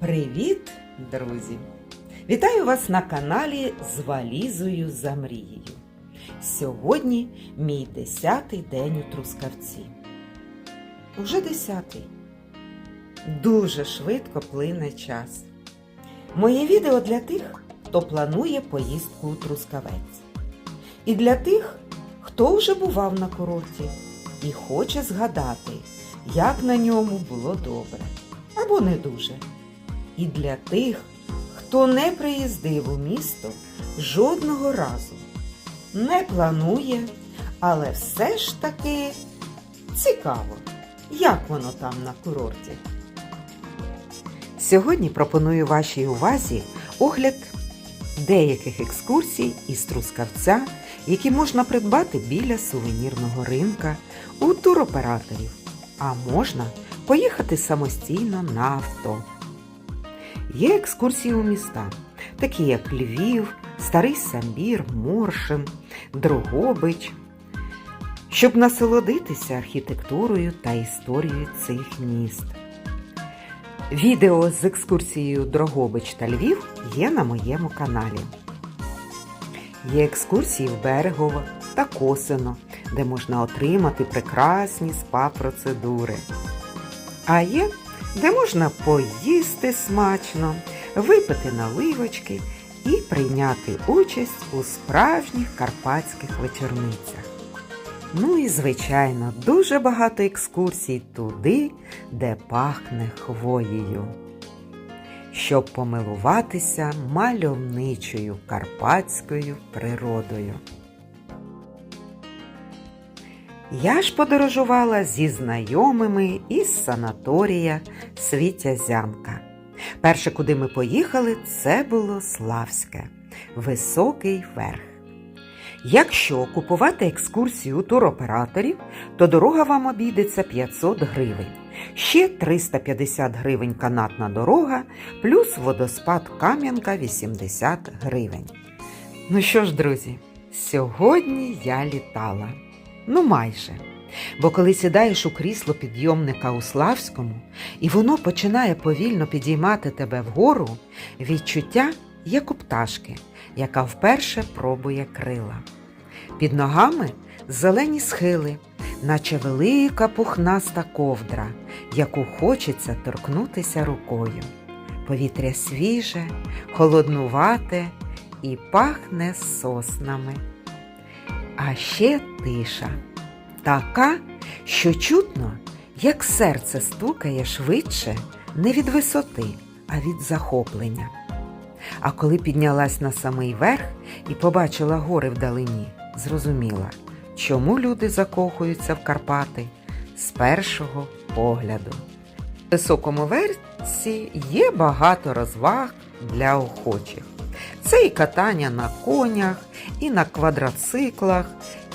Привіт, друзі! Вітаю вас на каналі з валізою за мрією. Сьогодні мій десятий день у Трускавці. Уже десятий. Дуже швидко плине час. Моє відео для тих, хто планує поїздку у Трускавець. І для тих, хто вже бував на курорті і хоче згадати, як на ньому було добре або не дуже. І для тих, хто не приїздив у місто жодного разу, не планує, але все ж таки цікаво, як воно там на курорті. Сьогодні пропоную вашій увазі огляд деяких екскурсій із Трускавця, які можна придбати біля сувенірного ринка у туроператорів, а можна поїхати самостійно на авто. Є екскурсії у міста, такі як Львів, Старий Самбір, Моршин, Дрогобич, щоб насолодитися архітектурою та історією цих міст. Відео з екскурсією Дрогобич та Львів є на моєму каналі. Є екскурсії в Берегово та Косино, де можна отримати прекрасні спа-процедури. А є, де можна поїсти смачно, випити наливочки і прийняти участь у справжніх карпатських вечорницях. Ну і, звичайно, дуже багато екскурсій туди, де пахне хвоєю. Щоб помилуватися мальовничою карпатською природою. Я ж подорожувала зі знайомими із санаторія Світязянка. Перше, куди ми поїхали, це було Славське, високий верх. Якщо купувати екскурсію у туроператорів, то дорога вам обійдеться 500 гривень. Ще 350 гривень канатна дорога, плюс водоспад Кам'янка 80 гривень. Ну що ж, друзі, сьогодні я літала. Ну, майже. Бо коли сідаєш у крісло підйомника у Славському, і воно починає повільно підіймати тебе вгору, відчуття як у пташки, яка вперше пробує крила. Під ногами зелені схили, наче велика пухнаста ковдра, яку хочеться торкнутися рукою. Повітря свіже, холоднувате і пахне соснами. А ще тиша. Така, що чутно, як серце стукає швидше не від висоти, а від захоплення. А коли піднялась на самий верх і побачила гори вдалині, зрозуміла, чому люди закохуються в Карпати з першого погляду. В високому версі є багато розваг для охочих. Це і катання на конях, і на квадроциклах,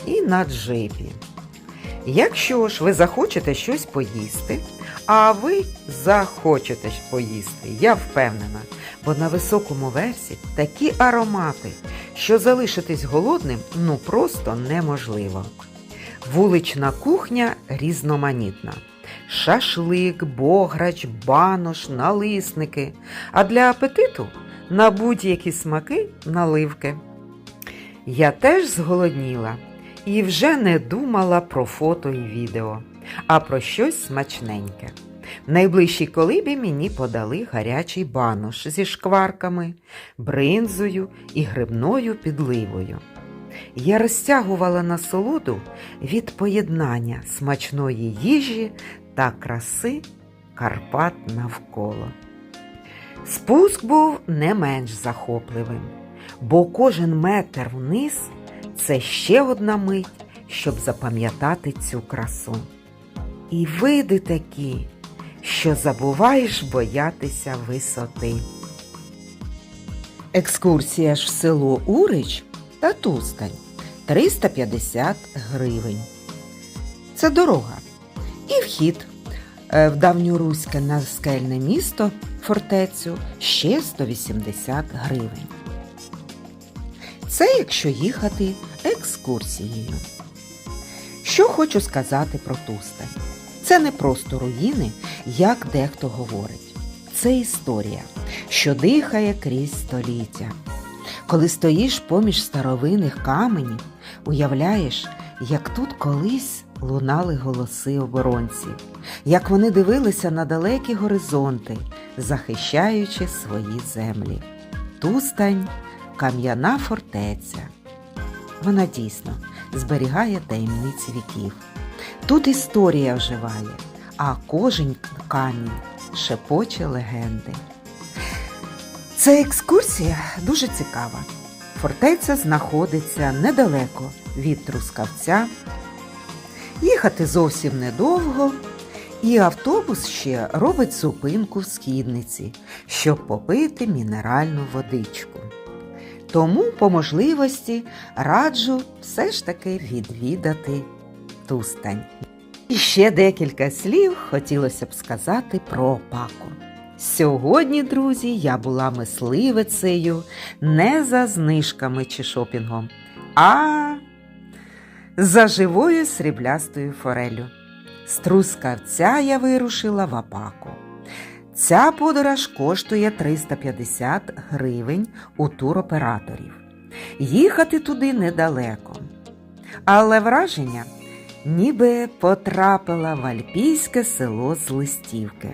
і на джипі. Якщо ж ви захочете щось поїсти, а ви захочете поїсти, я впевнена, бо на високому версі такі аромати, що залишитись голодним ну просто неможливо. Вулична кухня різноманітна. Шашлик, бограч, банош, налисники. А для апетиту на будь-які смаки наливки. Я теж зголодніла і вже не думала про фото і відео, а про щось смачненьке. В найближчій колибі мені подали гарячий банош зі шкварками, бринзою і грибною підливою. Я розтягувала насолоду від поєднання смачної їжі та краси Карпат навколо. Спуск був не менш захопливим, бо кожен метр вниз це ще одна мить, щоб запам'ятати цю красу. І види такі, що забуваєш боятися висоти. Екскурсія ж в село Урич та Тустань 350 гривень. Це дорога. І вхід е, в давньоруське наскельне місто фортецю ще 180 гривень. Це якщо їхати екскурсією. Що хочу сказати про Тустань. Це не просто руїни, як дехто говорить. це історія, що дихає крізь століття. Коли стоїш поміж старовинних каменів, уявляєш, як тут колись лунали голоси оборонців, як вони дивилися на далекі горизонти, захищаючи свої землі. Тустань кам'яна фортеця. Вона дійсно зберігає таємниці віків. Тут історія вживає, а кожен камінь шепоче легенди. Ця екскурсія дуже цікава. Фортеця знаходиться недалеко від Трускавця. Їхати зовсім недовго, і автобус ще робить зупинку в східниці, щоб попити мінеральну водичку. Тому, по можливості, раджу все ж таки відвідати Тустань. І ще декілька слів хотілося б сказати про опаку. Сьогодні, друзі, я була мисливицею не за знижками чи шопінгом, а за живою сріблястою форелю. З Трускавця я вирушила в Апаку. Ця подорож коштує 350 гривень у туроператорів. Їхати туди недалеко. Але враження, ніби потрапила в альпійське село з листівки.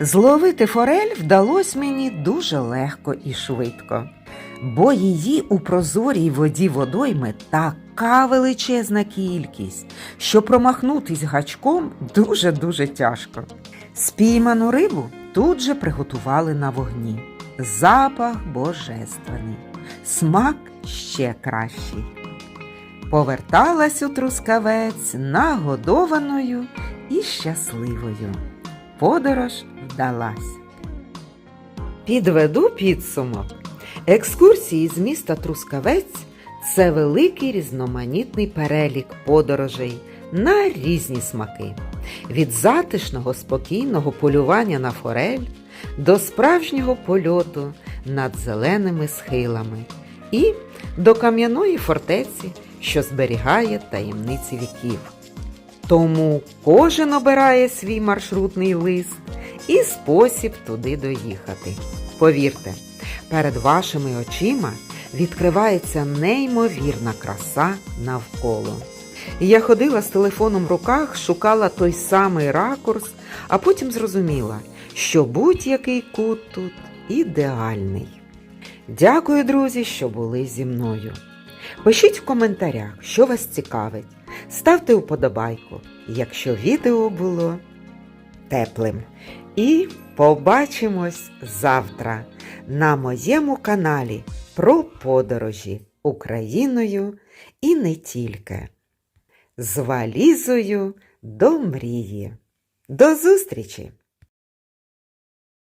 Зловити форель вдалося мені дуже легко і швидко, бо її у прозорій воді водойми така величезна кількість, що промахнутись гачком дуже-дуже тяжко. Спійману рибу тут же приготували на вогні. Запах божественний, смак ще кращий. Поверталась у трускавець нагодованою і щасливою. Подорож вдалась. Підведу підсумок. Екскурсії з міста Трускавець це великий різноманітний перелік подорожей на різні смаки. Від затишного спокійного полювання на форель до справжнього польоту над зеленими схилами і до кам'яної фортеці, що зберігає таємниці віків. Тому кожен обирає свій маршрутний лист і спосіб туди доїхати. Повірте, перед вашими очима відкривається неймовірна краса навколо. Я ходила з телефоном в руках, шукала той самий ракурс, а потім зрозуміла, що будь-який кут тут ідеальний. Дякую, друзі, що були зі мною. Пишіть в коментарях, що вас цікавить. Ставте вподобайку, якщо відео було теплим. І побачимось завтра на моєму каналі про подорожі Україною і не тільки. З валізою до мрії. До зустрічі!